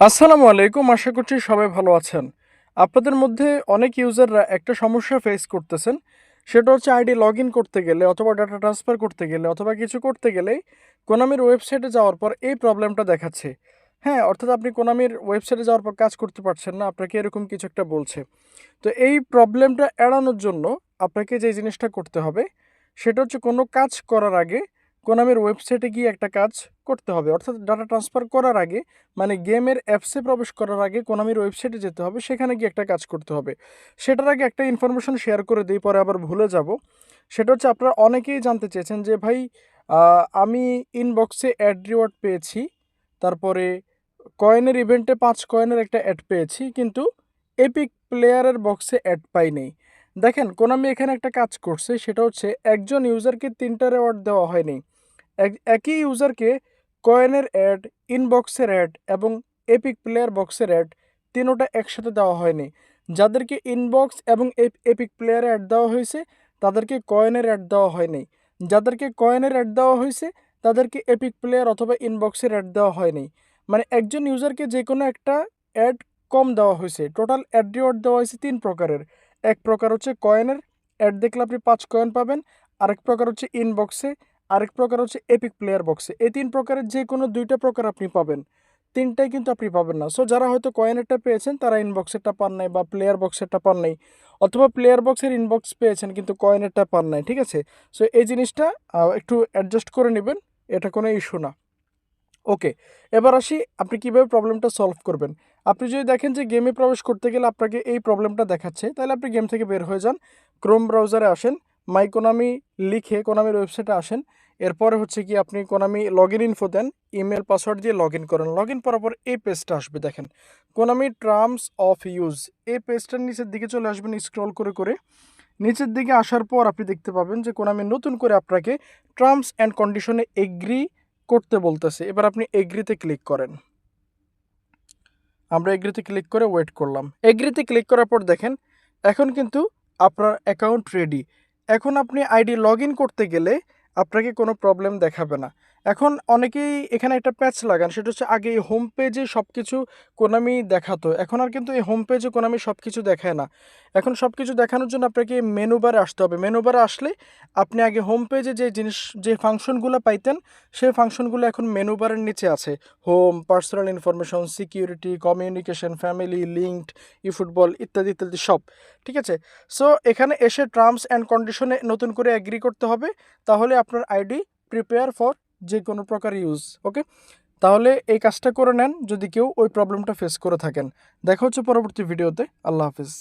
আসসালামু আলাইকুম, আশা করছি সবাই ভালো আছেন। আপনাদের মধ্যে অনেক ইউজাররা একটা সমস্যা ফেস করতেছেন। সেটা হচ্ছে আইডি লগ ইন করতে গেলে অথবা ডাটা ট্রান্সফার করতে গেলে অথবা কিছু করতে গেলে কোনামির ওয়েবসাইটে যাওয়ার পর এই প্রবলেমটা দেখাচ্ছে। হ্যাঁ অর্থাৎ আপনি কোনামির ওয়েবসাইটে যাওয়ার পর কাজ করতে পারছেন না, আপনাকে এরকম কিছু একটা বলছে। তো এই প্রবলেমটা এড়ানোর জন্য আপনাকে যে জিনিসটা করতে হবে, সেটা হচ্ছে কোনো কাজ করার আগে কোনামির ওয়েবসাইটে গিয়ে একটা কাজ করতে হবে। অর্থাৎ ডাটা ট্রান্সফার করার আগে মানে গেমের অ্যাপসে প্রবেশ করার আগে কোনামির ওয়েবসাইটে যেতে হবে, সেখানে গিয়ে একটা কাজ করতে হবে। সেটার আগে একটা ইনফরমেশন শেয়ার করে দিই, পরে আবার ভুলে যাব। সেটা হচ্ছে আপনারা অনেকেই জানতে চেয়েছেন যে, ভাই আমি ইনবক্সে অ্যাড রিওয়ার্ড পেয়েছি, তারপরে কয়েনের ইভেন্টে পাঁচ কয়েনের একটা অ্যাড পেয়েছি, কিন্তু এপিক প্লেয়ারের বক্সে অ্যাড পাইনি দেখেন, কোনামি এখানে একটা কাজ করছে, সেটা হচ্ছে একজন ইউজারকে তিনটা রেওয়ার্ড দেওয়া হয়নি। একই ইউজারকে কয়েনের অ্যাড ইনবক্সের অ্যাড এবং এপিক প্লেয়ার বক্সের অ্যাড তিনোটা একসাথে দেওয়া হয়নি। যাদেরকে ইনবক্স এবং এপিক প্লেয়ারে অ্যাড দেওয়া হয়েছে, তাদেরকে কয়েনের অ্যাড দেওয়া হয়নি। যাদেরকে কয়েনের অ্যাড দেওয়া হয়েছে, তাদেরকে এপিক প্লেয়ার অথবা ইনবক্সের অ্যাড দেওয়া হয়নি। মানে একজন ইউজারকে যে কোনো একটা অ্যাড কম দেওয়া হয়েছে। টোটাল অ্যাড রিওয়ার্ড দেওয়া হয়েছে তিন প্রকারের। এক প্রকার হচ্ছে কয়েনের অ্যাড দেখলে আপনি পাঁচ কয়েন পাবেন। আরেক প্রকার হচ্ছে ইনবক্সে আরেক প্রকার হচ্ছে এপিক প্লেয়ার বক্সে এই তিন প্রকারের যে কোনো দুইটা প্রকার আপনি পাবেন। তিনটাই কিন্তু আপনি পাবেন না। সো যারা হয়তো কয়েনেরটা পেয়েছেন, তারা ইনবক্সেরটা পান নাই বা প্লেয়ার বক্সেরটা পান নাই। অথবা প্লেয়ার বক্সের ইনবক্স পেয়েছেন, কিন্তু কয়েনেরটা পান নাই, ঠিক আছে? সো এই জিনিসটা একটু অ্যাডজাস্ট করে নেবেন, এটা কোনো ইস্যু না। ওকে এবার আসি আপনি কীভাবে প্রবলেমটা সলভ করবেন। আপনি যদি দেখেন যে গেমে প্রবেশ করতে গেলে আপনাকে এই প্রবলেমটা দেখাচ্ছে, তাহলে আপনি গেম থেকে বের হয়ে যান ক্রোম ব্রাউজারে আসেন। মাই কোনামি লিখে কোনামির ওয়েবসাইটে আসেন। এরপরে হচ্ছে কি আপনি Konami log in info then email password দিয়ে লগ ইন করেন। লগ ইন করার পর এই পেজটা আসবে, দেখেন। কোনামি টার্মস অফ ইউজ এই পেজটার নিচের দিকে চলে আসবেন স্ক্রল করে করে। নিচের দিকে আসার পর আপনি দেখতে পাবেন যে কোনামি নতুন করে আপনাকে টার্মস অ্যান্ড কন্ডিশনে এগ্রি করতে বলতেছে। এবার আপনি এগ্রিতে ক্লিক করেন। আমরা এগ্রিতে ক্লিক করে ওয়েট করলাম। এগ্রিতে ক্লিক করার পর দেখেন, এখন কিন্তু আপনার অ্যাকাউন্ট রেডি এখন আপনি আইডি লগ করতে গেলে আপনাকে কোনো প্রবলেম দেখাবে না। এখন অনেকেই এখানে একটা প্যাচ লাগান, সেটা হচ্ছে আগে এই হোম পেজে সব কিছু কোনামি দেখাতো। এখন আর কিন্তু এই হোম পেজে কোনামি সব কিছু দেখায় না। এখন সব কিছু দেখানোর জন্য আপনাকে মেনু বারে আসতে হবে। মেনু বারে আসলে আপনি আগে হোম পেজে যে জিনিস, যে ফাংশনগুলো পাইতেন, সেই ফাংশনগুলো এখন মেনু বারের নিচে আছে। Home personal information security communication family linked E football ইত্যাদি ইত্যাদি সব। ঠিক আছে? সো এখানে এসে টার্মস অ্যান্ড কন্ডিশনে নতুন করে অ্যাগ্রি করতে হবে। তাহলে আপনার আইডি প্রিপেয়ার ফর যে কোনো প্রকার ইউজ ওকে তাহলে এই কাজটা করে নেন যদি কেউ ওই প্রবলেমটা ফেস করে থাকেন। দেখা হচ্ছে পরবর্তী ভিডিওতে আল্লাহ হাফিজ।